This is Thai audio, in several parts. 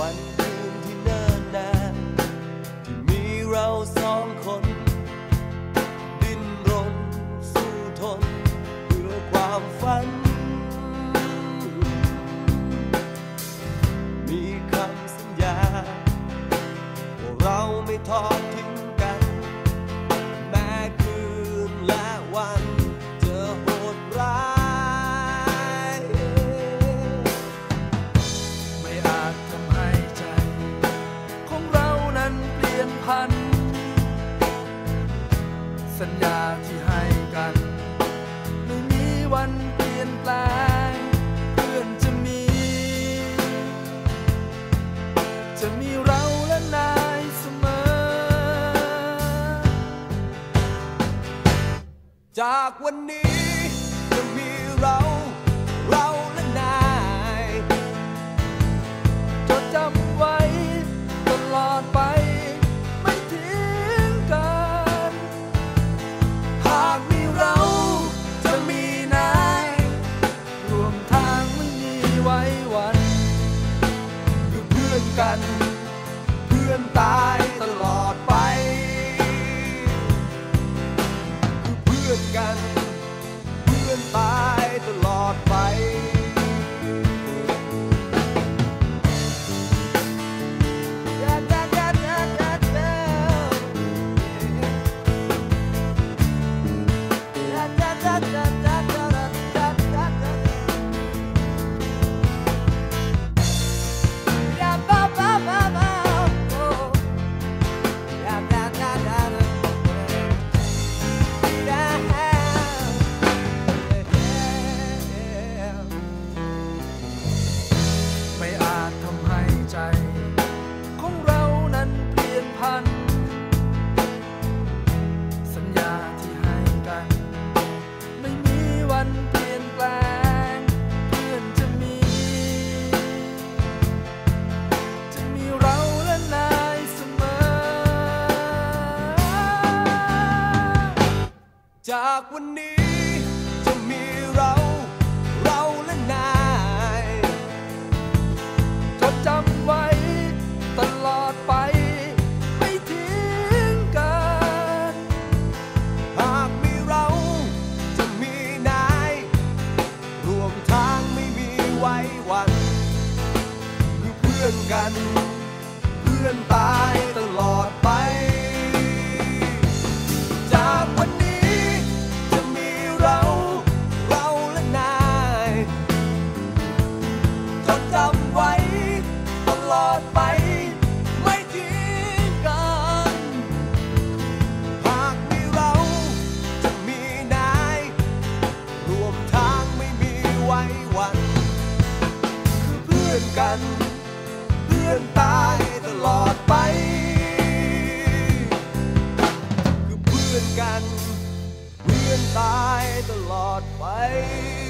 วัากวันนี้จะมีเรา เราและนายจดจำไว้ตลอดไป ไม่ทิ้งกัน หากมีเราจะมีนาย รวมทางไม่มีไว้วันคือเพื่อนกัน พื่ เพื่อน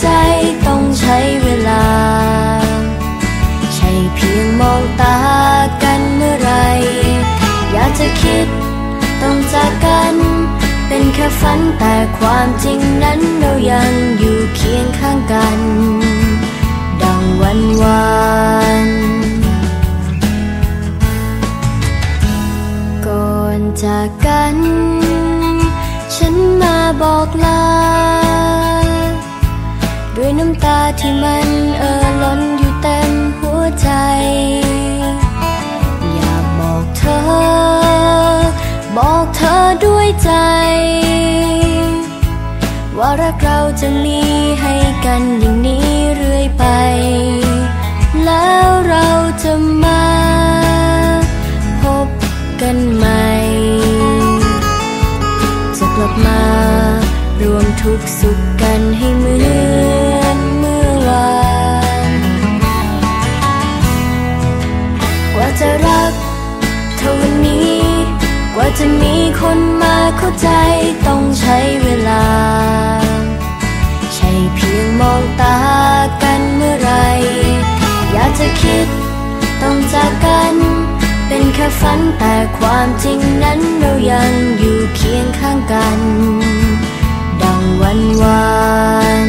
ใจต้องใช้เวลา ใช่เพียงมองตากันเมื่อไร อยากจะคิดต้องจากกัน เป็นแค่ฝันแต่ความจริงนั้นเรายังอยู่เคียงข้างกัน ดังวันวาน จะมีให้กันอย่างนี้เรื่อยไป แล้วเราจะมาพบกันใหม่ จะกลับมารวมทุกสุขกันให้เหมือนเมื่อวาน กว่าจะรักเท่านี้ กว่าจะมีคนมาเข้าใจต้องใช้เวลา องตากันเมื่อไร อยากจะคิดต้องจากกัน เป็นแค่ฝันแต่ความจริงนั้นเรายังอยู่เคียงข้างกัน ดังวันวาน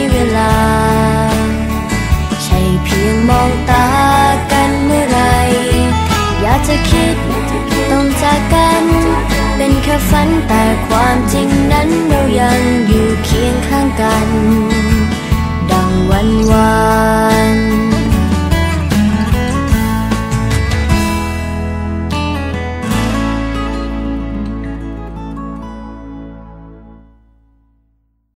กัน ดังวันวา